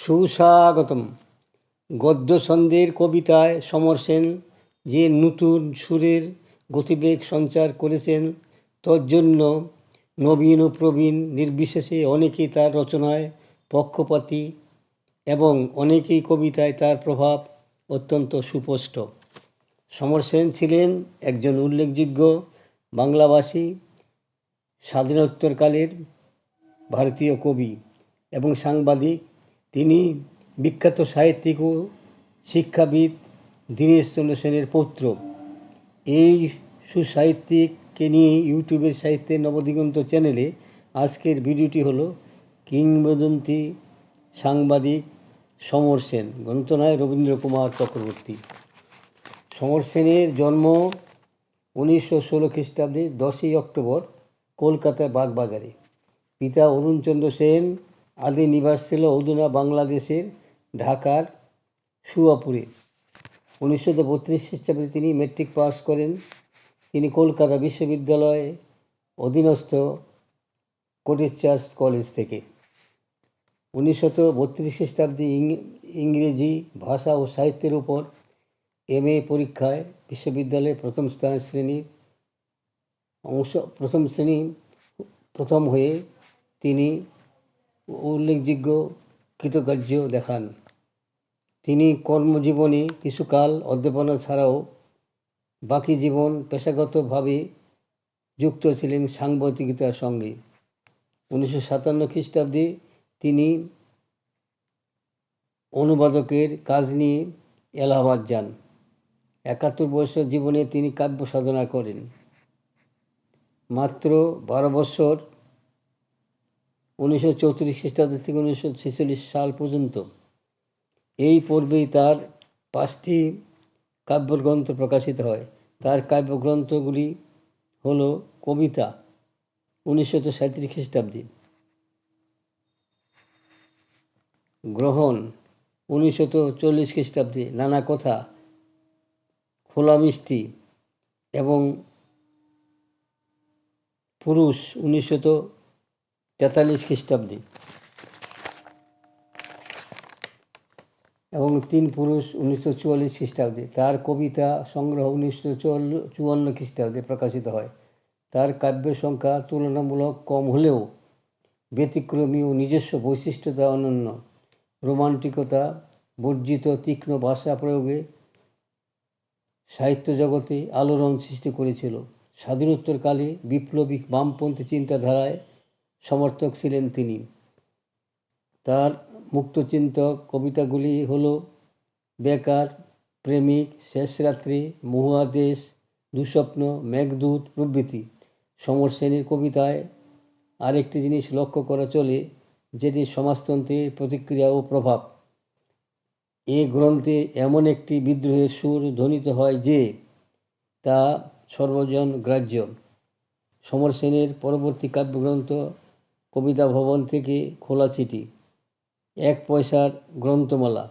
সুস্বাগতম। গদ্য ছন্দের কবিতায় সমর সেন যে নতুন সুরের গতিবেগ সঞ্চার করেছেন তজ্জন্য নবীন ও প্রবীণ নির্বিশেষে অনেকেই তার রচনায় পক্ষপাতী এবং অনেকেই কবিতায় তার প্রভাব অত্যন্ত সুস্পষ্ট। সমর সেন ছিলেন একজন উল্লেখযোগ্য বাংলাভাষী, স্বাধীনোত্তরকালের ভারতীয় কবি এবং সাংবাদিক। তিনি বিখ্যাত সাহিত্যিক ও শিক্ষাবিদ দীনেশচন্দ্র সেনের পৌত্র। এই সুসাহিত্যিককে নিয়ে ইউটিউবের সাহিত্যের নবদিগন্ত চ্যানেলে আজকের ভিডিওটি হলো কিংবদন্তি সাংবাদিক সমর সেন গ্রন্থনায় রবীন্দ্র কুমার চক্রবর্তী। সমর সেনের জন্ম উনিশশো ষোলো খ্রিস্টাব্দে দশই অক্টোবর কলকাতার বাগবাজারে। পিতা অরুণচন্দ্র সেন আদি নিবাস ছিল অধুনা বাংলাদেশের ঢাকার সুয়াপুরে। উনিশশো বত্রিশ খ্রিস্টাব্দে তিনি মেট্রিক পাস করেন। তিনি কলকাতা বিশ্ববিদ্যালয়ে অধীনস্থ কটেজ চার্চ কলেজ থেকে। উনিশশো বত্রিশ খ্রিস্টাব্দে ইংরেজি ভাষা ও সাহিত্যের উপর এম এ পরীক্ষায় বিশ্ববিদ্যালয়ে প্রথম স্থান শ্রেণির অংশ, প্রথম শ্রেণি প্রথম হয়ে তিনি উল্লেখযোগ্য কৃতকার্য দেখান। তিনি কর্মজীবনে কিছুকাল অধ্যাপনা ছাড়াও বাকি জীবন পেশাগতভাবে যুক্ত ছিলেন সাংবাদিকতার সঙ্গে। উনিশশো সাতান্ন খ্রিস্টাব্দে তিনি অনুবাদকের কাজ নিয়ে এলাহাবাদ যান। একাত্তর বছর জীবনে তিনি কাব্য সাধনা করেন। মাত্র বারো বছর উনিশশো চৌত্রিশ খ্রিস্টাব্দ থেকে উনিশশো ছেচল্লিশ সাল পর্যন্ত এই পর্বেই তার পাঁচটি কাব্যগ্রন্থ প্রকাশিত হয়। তার কাব্যগ্রন্থগুলি হল কবিতা উনিশশো সাঁত্রিশ খ্রিস্টাব্দে, গ্রহণ উনিশশো চল্লিশ খ্রিস্টাব্দে, নানা কথা, খোলা মিষ্টি এবং পুরুষ উনিশশো তেতাল্লিশ খ্রিস্টাব্দে। এবং তিন পুরুষ উনিশশো চুয়াল্লিশ খ্রিস্টাব্দে। তার কবিতা সংগ্রহ উনিশশো চুয়ান্ন খ্রিস্টাব্দে প্রকাশিত হয়। তার কাব্যের সংখ্যা তুলনামূলক কম হলেও ব্যতিক্রমী ও নিজস্ব বৈশিষ্ট্যতা অনন্য। রোমান্টিকতা, বর্জিত তীক্ষ্ণ ভাষা প্রয়োগে সাহিত্য জগতে আলোড়ন সৃষ্টি করেছিল। স্বাধীনোত্তরকালে বিপ্লবী বামপন্থী চিন্তাধারায় সমর্থক ছিলেন তিনি। তার মুক্তচিন্তক কবিতাগুলি হল বেকার, প্রেমিক, শেষ শেষরাত্রি মহুয়াদেশ দুঃস্বপ্ন, মেঘদূত প্রভৃতি। সমর শ্রেণির কবিতায় আরেকটি জিনিস লক্ষ্য করা চলে, যেটি সমাজতন্ত্রের প্রতিক্রিয়া ও প্রভাব। এ গ্রন্থে এমন একটি বিদ্রোহের সুর ধ্বনিত হয় যে তা সর্বজন গ্রাহ্য। সমর সেনের পরবর্তী কাব্যগ্রন্থ কবিতা ভবন থেকে খোলা চিঠি, এক পয়সার গ্রন্থমালা,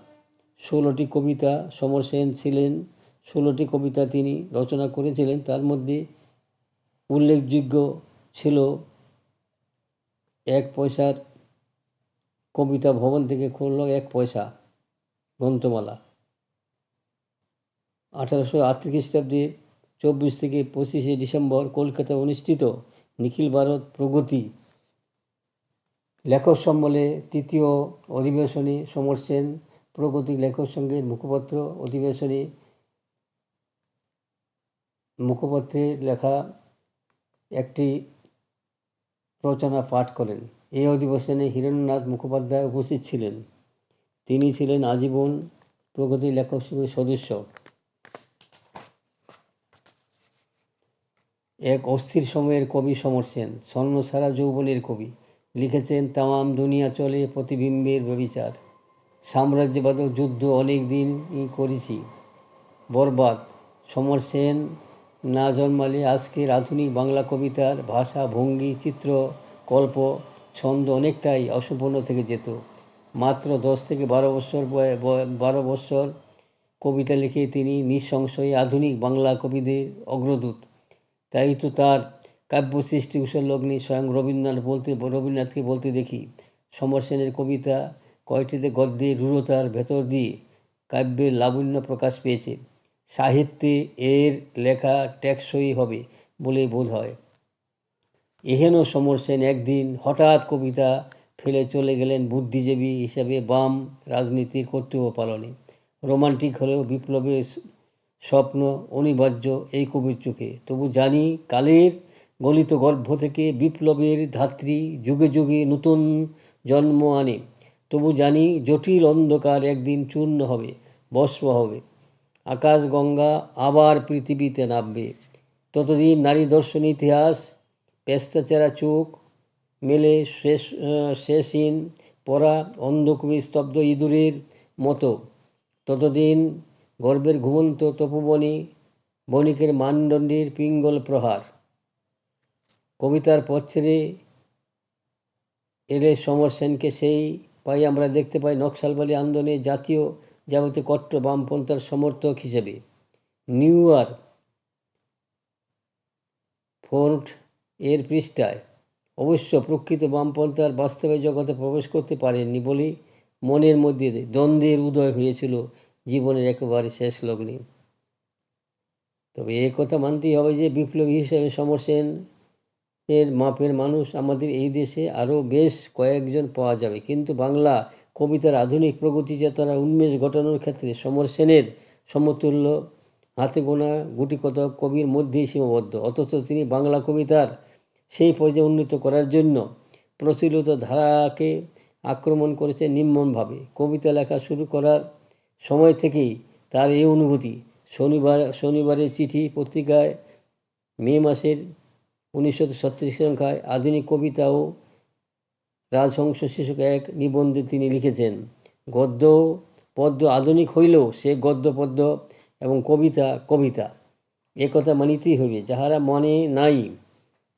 ষোলোটি কবিতা সমর সেন ছিলেন, ষোলোটি কবিতা তিনি রচনা করেছিলেন। তার মধ্যে উল্লেখযোগ্য ছিল এক পয়সার কবিতা ভবন থেকে খুলল এক পয়সা গ্রন্থমালা। আঠারোশো আটত্রিশ খ্রিস্টাব্দে চব্বিশ থেকে পঁচিশে ডিসেম্বর কলকাতায় অনুষ্ঠিত নিখিল ভারত প্রগতি লেখক সম্মেলনে তৃতীয় অধিবেশনে সমর সেন প্রগতি লেখক সংঘের মুখপত্র অধিবেশনে মুখপত্রে লেখা একটি রচনা পাঠ করেন। এই অধিবেশনে হিরণ্যনাথ মুখোপাধ্যায় উপস্থিত ছিলেন। তিনি ছিলেন আজীবন প্রগতি লেখক সংঘের সদস্য। এক অস্থির সময়ের কবি সমর সেন স্বর্ণসারা যৌবনের কবি। লিখেছেন তামাম দুনিয়া চলে প্রতিবিম্বের ব্যবিচার। সাম্রাজ্যবাদক যুদ্ধ অনেক দিনই করেছি। বরবাদ, সমর সেন না জন্মালে আজকের আধুনিক বাংলা কবিতার ভাষা, ভঙ্গি, চিত্র, কল্প, ছন্দ অনেকটাই অসম্পূর্ণ থেকে যেত। মাত্র দশ থেকে বারো বছর বারো বছর কবিতা লিখে তিনি নিঃসংশয়ে আধুনিক বাংলা কবিদের অগ্রদূত। তাই তো তার কাব্য সৃষ্টি উৎসলগ্নে স্বয়ং রবীন্দ্রনাথ বলতে, রবীন্দ্রনাথকে বলতে দেখি। সমর সেনের কবিতা কয়টিতে গদ্যের রূঢ়তার ভেতর দিয়ে কাব্যের লাবণ্য প্রকাশ পেয়েছে। সাহিত্যে এর লেখা টেকসই হবে বলে বোধ হয়। এহেন সমর সেন একদিন হঠাৎ কবিতা ফেলে চলে গেলেন বুদ্ধিজীবী হিসেবে বাম রাজনীতির কর্তব্য পালনে রোমান্টিক হলেও বিপ্লবের স্বপ্ন অনিবার্য এই কবির চোখে। তবু জানি কালের গলিত গর্ভ থেকে বিপ্লবের ধাত্রী যুগে যুগে নতুন জন্ম আনে। তবু জানি জটিল অন্ধকার একদিন চূর্ণ হবে, ভস্ম হবে। আকাশ গঙ্গা আবার পৃথিবীতে নামবে। ততদিন নারী দর্শন ইতিহাস, পেস্তাচেরা চোখ, মেলে শেষ শেষহীন পরা অন্ধকবি স্তব্ধ ইঁদুরের মতো। ততদিন গর্বের ঘুমন্ত তপবনী বণিকের মানদণ্ডের পিঙ্গল প্রহার। কবিতার পথ ছেড়ে এলে সমর সেনকে সেই পাই আমরা দেখতে পাই নকশালবালি আন্দোলনে জাতীয় যাবতীয় কট্ট বামপন্থার সমর্থক হিসেবে। নিউ ইয়র্ক ফোর্ট এর পৃষ্ঠায়, অবশ্য প্রকৃত বামপন্থার বাস্তবে জগতে প্রবেশ করতে পারেননি বলেই মনের মধ্যে দ্বন্দ্বের উদয় হয়েছিল জীবনের একেবারে শেষ লগ্নে। তবে এ কথা মানতেই হবে যে বিপ্লবী হিসেবে সমর সেন এর মাপের মানুষ আমাদের এই দেশে আরও বেশ কয়েকজন পাওয়া যাবে। কিন্তু বাংলা কবিতার আধুনিক প্রগতি চেতনা উন্মেষ ঘটানোর ক্ষেত্রে সমর সেনের সমতুল্য হাতে গোনা গুটি কত কবির মধ্যেই সীমাবদ্ধ। অথচ তিনি বাংলা কবিতার সেই পর্যায়ে উন্নীত করার জন্য প্রচলিত ধারাকে আক্রমণ করেছে নিম্নভাবে কবিতা লেখা শুরু করার সময় থেকেই তার এই অনুভূতি, শনিবার শনিবারের চিঠি পত্রিকায় মে মাসের উনিশশো ছত্রিশ সংখ্যায় আধুনিক কবিতা ও রাজহংস শীর্ষক এক নিবন্ধে তিনি লিখেছেন, গদ্য পদ্য আধুনিক হইলেও সে গদ্য, পদ্য এবং কবিতা কবিতা। এ কথা মানিতেই হইবে। যাহারা মনে নাই,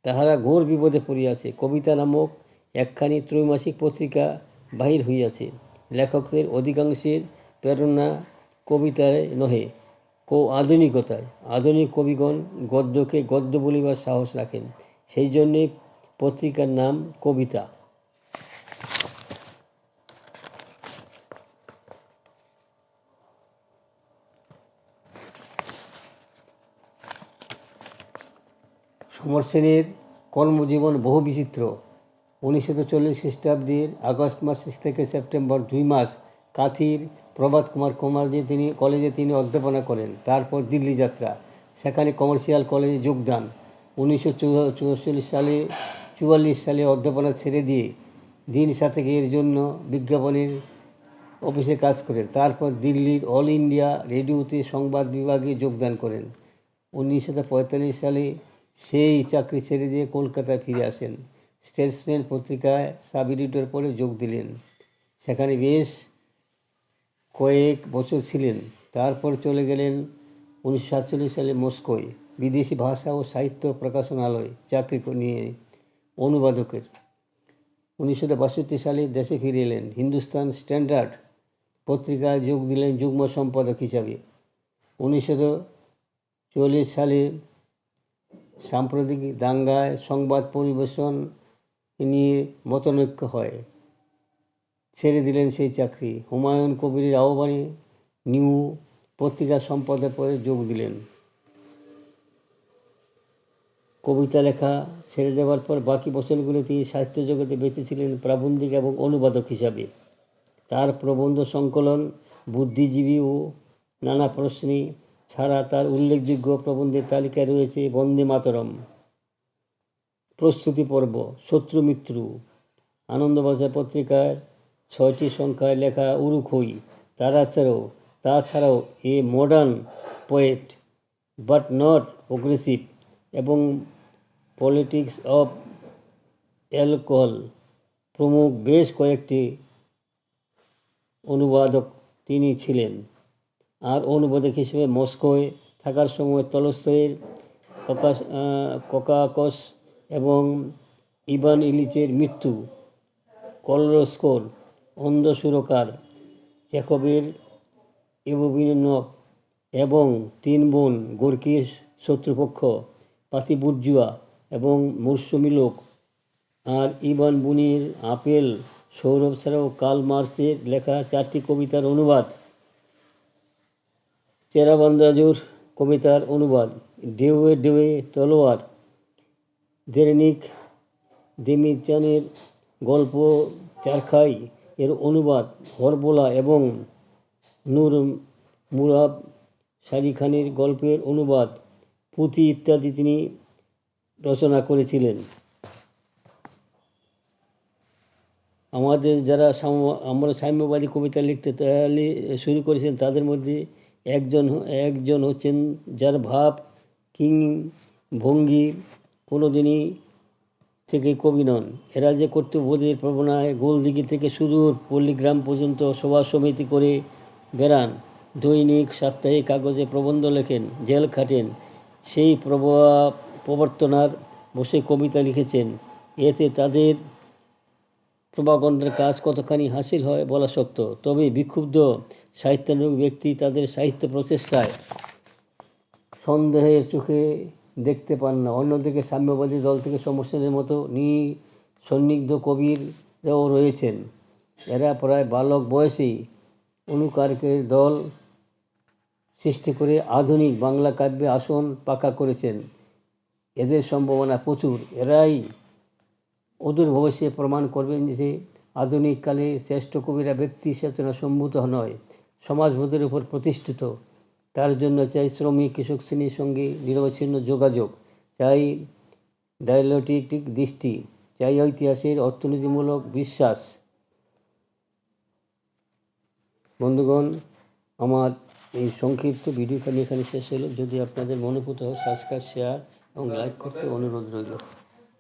তাহারা ঘোর বিপদে পড়িয়াছে। কবিতা নামক একখানি ত্রৈমাসিক পত্রিকা বাহির হইয়াছে। লেখকদের অধিকাংশের প্রেরণা কবিতায় নহে। আধুনিকতায়। আধুনিক কবিগণ গদ্যকে গদ্য বলিবার সাহস রাখেন। সেই জন্যে পত্রিকার নাম কবিতা। সমর সেনের কর্মজীবন বহু বিচিত্র। উনিশশো চল্লিশ খ্রিস্টাব্দের আগস্ট মাস থেকে সেপ্টেম্বর দুই মাস কাথির প্রভাত কুমার কমার্জে তিনি কলেজে তিনি অধ্যাপনা করেন, তারপর দিল্লি যাত্রা। সেখানে কমার্শিয়াল কলেজে যোগদান। উনিশশো সালে, চুয়াল্লিশ সালে অধ্যাপনা ছেড়ে দিয়ে দিন সাতেকের জন্য বিজ্ঞাপনের অফিসে কাজ করেন। তারপর দিল্লির অল ইন্ডিয়া রেডিওতে সংবাদ বিভাগে যোগদান করেন। উনিশশো পঁয়তাল্লিশ সালে সেই চাকরি ছেড়ে দিয়ে কলকাতায় ফিরে আসেন। স্টেটসম্যান পত্রিকায় সাব এডিটর পরে যোগ দিলেন। সেখানে বেশ কয়েক বছর ছিলেন। তারপর চলে গেলেন উনিশশো সাতচল্লিশ সালে মস্কোয়, বিদেশি ভাষা ও সাহিত্য প্রকাশনালয় চাকরি নিয়ে অনুবাদকের। উনিশশো বাষট্টি সালে দেশে ফিরে এলেন। হিন্দুস্তান স্ট্যান্ডার্ড পত্রিকায় যোগ দিলেন যুগ্ম সম্পাদক হিসাবে। উনিশশো চল্লিশ সালে সাম্প্রতিক দাঙ্গায় সংবাদ পরিবেশন নিয়ে মতনৈক্য হয়। দিলেন সেই চাকরি। হুমায়ুন কবিরের আহ্বানে নিউ পত্রিকা সম্পাদক পদে যোগ দিলেন। কবিতা লেখা ছেড়ে দেওয়ার পর বাকি বছরগুলো তিনি সাহিত্য জগতে বেঁচে ছিলেন প্রাবন্ধিক এবং অনুবাদক হিসাবে। তার প্রবন্ধ সংকলন বুদ্ধিজীবী ও নানা প্রশ্নে ছাড়া তার উল্লেখযোগ্য প্রবন্ধের তালিকায় রয়েছে বন্দে মাতরম, প্রস্তুতি পর্ব, শত্রু মিত্রু, আনন্দবাজার পত্রিকার ছয়টি সংখ্যায় লেখা উরুখই তাছাড়াও তাছাড়াও a modern poet but not progressive এবং পলিটিক্স অফ অ্যালকোহল প্রমুখ বেশ কয়েকটি অনুবাদক তিনি ছিলেন। আর অনুবাদক হিসেবে মস্কোয় থাকার সময় তলস্তয়ের ককাস ককাকস এবং ইভান ইলিচের মৃত্যু, কলরস্কোর অন্ধ সুরকার জ্যাকবের এববিনভ এবং তিন বোন গোর্কির শত্রুপক্ষ পাতিবুর্জুয়া এবং মৌসুমী লোক। আর ইবান বুনির আপেল সৌরভ ছাড়াও কাল মার্কসের লেখা চারটি কবিতার অনুবাদ। চেরাবান্দাজুর কবিতার অনুবাদ। ডেউয়ে ডেউয়ে তলোয়ার। দেরেনিক দেমিচানের গল্প চারখাই এর অনুবাদ হরবোলা এবং নূর মুরাব শালি খানের গল্পের অনুবাদ, পুঁথি ইত্যাদি তিনি রচনা করেছিলেন। আমাদের যারা আমরা সাম্যবাদী কবিতা লিখতে তাহলে শুরু করেছেন, তাদের মধ্যে একজন একজন হচ্ছেন যার ভাব কিং ভঙ্গি কোনোদিনই থেকে কবি নন। এরা যে কর্তব্যবোধের প্রবণায় গোলদিঘি থেকে সুদূর পল্লীগ্রাম পর্যন্ত সভা সমিতি করে বেড়ান। দৈনিক সাপ্তাহিক কাগজে প্রবন্ধ লেখেন, জেল খাটেন। সেই প্রবা- প্রবর্তনার বসে কবিতা লিখেছেন। এতে তাদের প্রভাকণ্ডের কাজ কতখানি হাসিল হয় বলা শক্ত। তবে বিক্ষুব্ধ সাহিত্যানুক ব্যক্তি তাদের সাহিত্য প্রচেষ্টায় সন্দেহের চোখে দেখতে পান না। অন্যদিকে সাম্যবাদী দল থেকে সমর্থনের মতো নি সন্নিগ্ধ কবিররাও রয়েছেন। এরা প্রায় বালক বয়সেই অনুকারকের দল সৃষ্টি করে আধুনিক বাংলা কাব্যে আসন পাকা করেছেন। এদের সম্ভাবনা প্রচুর। এরাই অদূর ভবিষ্যতে প্রমাণ করবেন যে আধুনিককালে শ্রেষ্ঠ কবিরা ব্যক্তি চেতনা সম্ভূত নয়। সমাজবোধের উপর প্রতিষ্ঠিত। তার জন্য চাই শ্রমিক, কৃষক শ্রেণির সঙ্গে নিরবচ্ছিন্ন যোগাযোগ, চাই ডায়ালেটিক দৃষ্টি, চাই ঐতিহাসিক অর্থনীতিমূলক বিশ্বাস। বন্ধুগণ, আমার এই সংক্ষিপ্ত ভিডিওখানি এখানে শেষ হলো। যদি আপনাদের মনোভূত হয় সাবস্ক্রাইব শেয়ার এবং লাইক করতে অনুরোধ রইল।